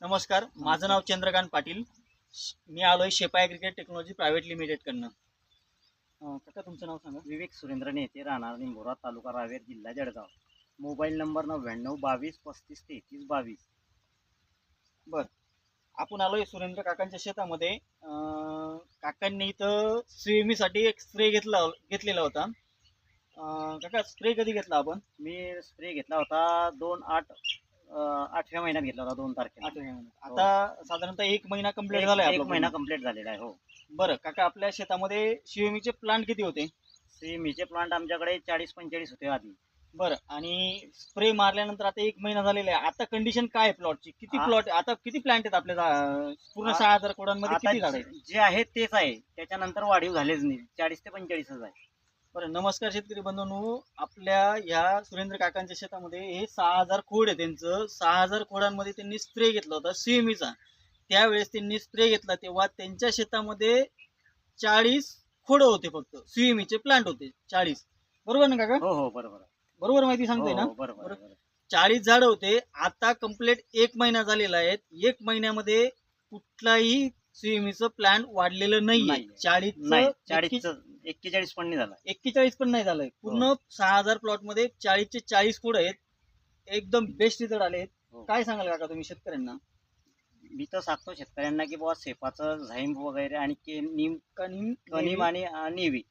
नमस्कार माझं नाव चंद्रकांत पाटील. श- मी आलोय शेपाय क्रिकेट टेक्नॉलॉजी प्रायव्हेट लिमिटेडकडनं काका तुमचं नाव सांगा. विवेक सुरेंद्र नेते राहणार निंबोरा तालुका रावेर जिल्हा जळगाव. मोबाईल नंबर नव्याण्णव बावीस पस्तीस तेहतीस बावीस. आपण आलोय सुरेंद्र काकांच्या शेतामध्ये. काकांनी इथं स्विमीसाठी एक स्प्रे घेतला घेतलेला होता. काका स्प्रे कधी घेतला आपण? मी स्प्रे घेतला होता दोन आठ आठव्या महिन्यात घेतला होता दोन तारखेला. आठव्या महिन्यात. आता साधारणतः एक महिना कंप्लीट झालाय एक- महिना. कंप्लीट झालेला आहे हो. बरं काका आपल्या शेतामध्ये शिवमीचे प्लांट किती होते? सीमीचे प्लांट आमच्याकडे चाळीस पंचेचाळीस होते आधी. बरं आणि स्प्रे मारल्यानंतर आता एक महिना झालेला आहे. आता कंडिशन काय आहे प्लॉटची किती आ- प्लॉट आता किती प्लांट आहेत आपल्या झा- पूर्ण आ- सहा हजार कोडांमध्ये आता किती झाड आहेत? जे- जे आहे तेच आहे. त्याच्यानंतर वाढीव झालेच नाही. चाळीस ते पंचेचाळीसच आहे. बरं नमस्कार शेतकरी बंधूंनो. आपल्या ह्या सुरेंद्र काकांच्या शेतामध्ये हे सहा हजार खोड आहे त्यांचं. सहा हजार खोडांमध्ये त्यांनी स्प्रे घेतला होता सीएमईचा त्यावेळेस त्यांनी स्प्रे घेतला तेव्हा त्यांच्या शेतामध्ये चाळीस खोडं होते फक्त. सीएमईचे प्लांट होते चाळीस. बरोबर ना काका? हो हो बरोबर. बरोबर माहिती हो, सांगतोय ना? हो, बरोबर बरं. बरोबर. चाळीस झाड होते. आता कंप्लीट एक महिना झालेला आहे. एक महिन्यामध्ये कुठलाही सीएमईचं प्लॅन वाढलेलं नाहीये. चाळीस नाही चाळीस एक्केचाळीस पण नाही झाला. एक्केचाळीस पण नाही झालंय. पूर्ण सहा हजार प्लॉटमध्ये चाळीसचे चाळीस कोड आहेत. एकदम बेस्ट रिझल्ट आले आहेत. हो. काय सांगाल काका तुम्ही शेतकऱ्यांना? मी तर सांगतो शेतकऱ्यांना की बाबा सेपाचं झाईम वगैरे आणि के नीम कनिम कनिम आणि अं, नेवी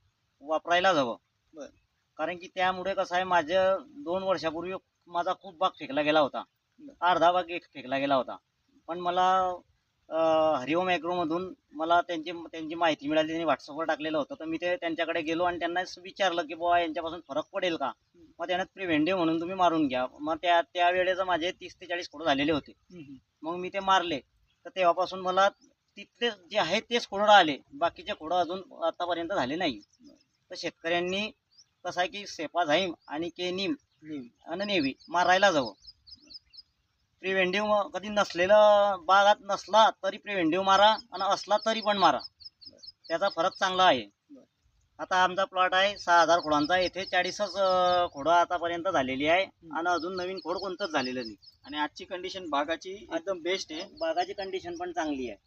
वापरायलाच हवं. बरं. कारण की त्यामुळे कसं आहे माझ्या दोन वर्षापूर्वी माझा खूप भाग फेकला गेला होता. अर्धा भाग एक फेकला गेला होता. पण मला अं, हरिओम ॲग्रोमधून मला त्यांची त्यांची माहिती मिळाली त्यांनी व्हॉट्सअपवर टाकलेलं होतं. तर मी ते त्यांच्याकडे गेलो आणि त्यांना विचारलं की बाबा यांच्यापासून फरक पडेल का? मग त्यानं प्रिव्हेंटिव्ह म्हणून तुम्ही मारून घ्या. मग त्या त्यावेळेचं माझे तीस ते चाळीस खोडं झालेले होते. मग मी ते मारले. तर तेव्हापासून मला तिथले जे आहेत तेच खोडं आले बाकीचे खोडं अजून आतापर्यंत झाले नाही. तर शेतकऱ्यांनी कसं आहे की सेपा झाईम आणि के नीम. आणि नेव्ही मारायला जावं. प्रिव्हेंटिव्ह कधी नसलेलं बागात नसला तरी प्रिव्हेंटिव्ह मारा आणि असला तरी पण मारा. त्याचा फरक चांगला आहे. आता आमचा प्लॉट आहे सहा हजार खोडांचा. येथे चाळीसच खोडं आतापर्यंत झालेली आहे आणि अजून नवीन खोड कोणतंच झालेलं नाही. आणि आजची कंडिशन बागाची एकदम बेस्ट आहे. बागाची कंडिशन पण चांगली आहे.